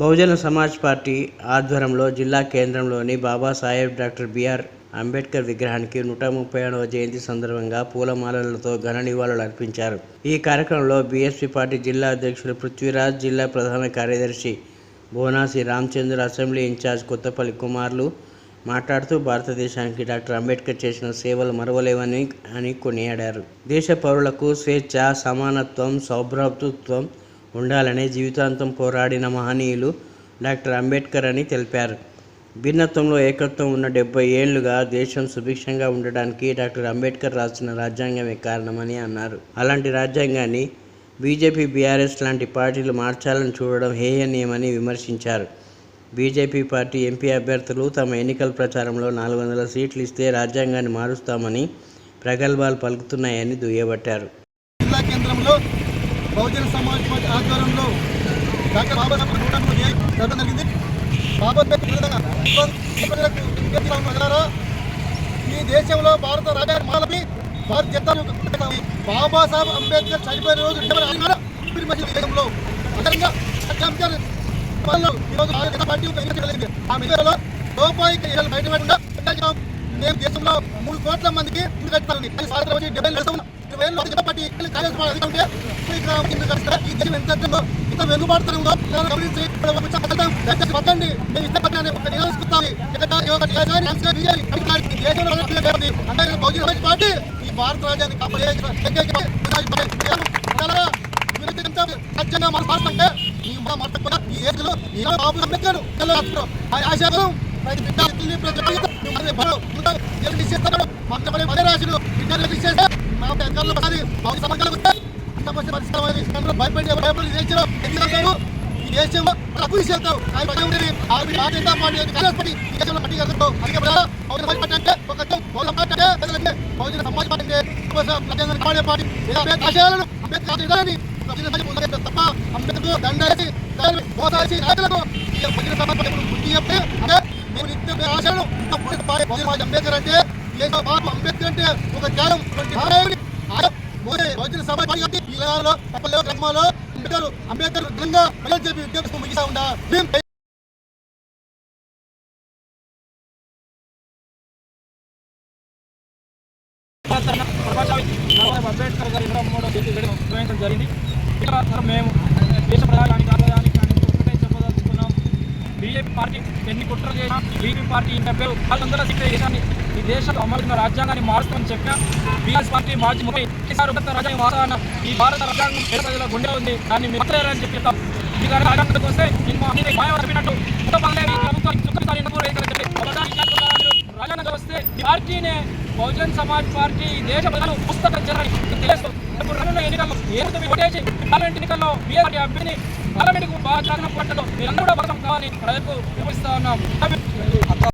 బహుజన Samaj party ఆధ్వర్యంలో జిల్లా కేంద్రంలోని బాబాసాహెబ్ డాక్టర్ బిఆర్ అంబేద్కర్ విగ్రహానికి నూట ముప్పై ఏడవ జయంతి సందర్భంగా పూలమాలలతో ఘన నివాళులు అర్పించారు. ఈ కార్యక్రమంలో బీఎస్పీ పార్టీ జిల్లా అధ్యక్షుడు పృథ్వీరాజ్ జిల్లా ప్రధాన కార్యదర్శి భువనాసి రామచంద్ర అసెంబ్లీ ఇన్ఛార్జ్ కొత్తపల్లి కుమార్లు మాట్లాడుతూ భారతదేశానికి డాక్టర్ అంబేద్కర్ చేసిన సేవలు మరవలేవని అని కొనియాడారు. దేశ పౌరులకు స్వేచ్ఛ సమానత్వం సౌభ్రాతృత్వం ఉండాలనే జీవితాంతం పోరాడిన మహనీయులు డాక్టర్ అంబేద్కర్ అని తెలిపారు. భిన్నత్వంలో ఏకత్వం ఉన్న డెబ్బై ఏళ్ళుగా దేశం సుభిక్షంగా ఉండడానికి డాక్టర్ అంబేద్కర్ రాసిన రాజ్యాంగమే కారణమని అన్నారు. అలాంటి రాజ్యాంగాన్ని బీజేపీ బీఆర్ఎస్ లాంటి పార్టీలు మార్చాలని చూడడం హేయనీయమని విమర్శించారు. బీజేపీ పార్టీ ఎంపీ అభ్యర్థులు తమ ఎన్నికల ప్రచారంలో నాలుగు వందల సీట్లు ఇస్తే రాజ్యాంగాన్ని మారుస్తామని ప్రగల్భాలు పలుకుతున్నాయని దుయ్యబట్టారు. జిల్లా కేంద్రంలో బహుజన సమాజ్ పార్టీ ఆధ్వర్యంలో డాక్టర్ బాబాసాహెబ్ నూట జరగడం జరిగింది. బాబా విధంగా ఈ దేశంలో భారత రాజధాని మాలపి భారత జనతా బాబాసాహెబ్ అంబేద్కర్ చనిపోయిన రోజు దేశంలో అంబేద్కర్ బయట పెట్టకుండా మేము దేశంలో మూడు కోట్ల మందికి ఇల్లు కట్టాలని డెబ్బై ఏళ్ళు నడుస్తుంది. ఇరవై కాంగ్రెస్ పార్టీ ఇక్కడ ఈ దేశం ఎంత ఉందో ఇంత వెనుకబాటుతనంలో గమనించి దయచేసి వద్దండి. మేము పార్టీ ఈ భారత రాజ్యాన్ని మన ఈ ఈ ఏజ్లో బాబు అంబేద్కర్ భయపడి భయపడి ఎందుకంటారు దేశంలో భారతీయ పార్టీ కాంగ్రెస్ పార్టీ దేశంలో అందుకే పార్టీ అంటే ఒక పార్టీ అంటే పార్టీ అంటే కాపాడే పార్టీ అంబేద్కర్ ఆశయాలను అంబేద్కర్ తప్ప అంబేద్కర్ దండేసి మోసాసి రాజులకు పార్టీ చెప్తే అంటే మేము అంబేద్కర్ అంటే అంబేద్కర్ అంటే ఒక జ్ఞానం. వంటి గ్రామాల్లో అంబేద్కర్ అంబేద్కర్ ఘనంగా ప్రజలు చెప్పి విద్యాభ్యాసం ముగిస్తా ఉండా అంబేద్కర్ గారి ఇరవై మూడో తేదీ జరిగింది. ఇక్కడ మేము దేశ ప్రధాని బీజేపీ పార్టీ ఎన్ని కుట్రలు చేసినా బీజేపీ పార్టీ ఇంత పేరు వాళ్ళందరూ శిక్ష దేశాన్ని ఈ దేశంలో అమలున్న రాజ్యాంగాన్ని మారుస్తామని చెప్పినా బీఆర్ఎస్ పార్టీ మాజీ ముప్పై రాజ్యాంగం మారాలన్న ఈ భారత రాజ్యాంగం పేద ప్రజల గుండె ఉంది. దాన్ని మీరు మాట్లాడాలని చెప్పి చెప్తాం. ఈ గారి రాజ్యాంగంలోకి వస్తే నేను మా చెప్పినట్టు కొత్త వస్తే పార్టీనే బహుజన్ సమాజ్ పార్టీ దేశ ప్రజలు పుస్తకం జరగని తెలుసు రానున్న ఎన్నికల్లో ఏదో ఓటేసి పార్లమెంట్ ఎన్నికల్లో బీఆర్టీ అభ్యర్థిని పార్లమెంట్కు బాగా జాగ్రత్త పట్టడం మీరందరూ కూడా బలం ప్రజలకు వివరిస్తా ఉన్నాం.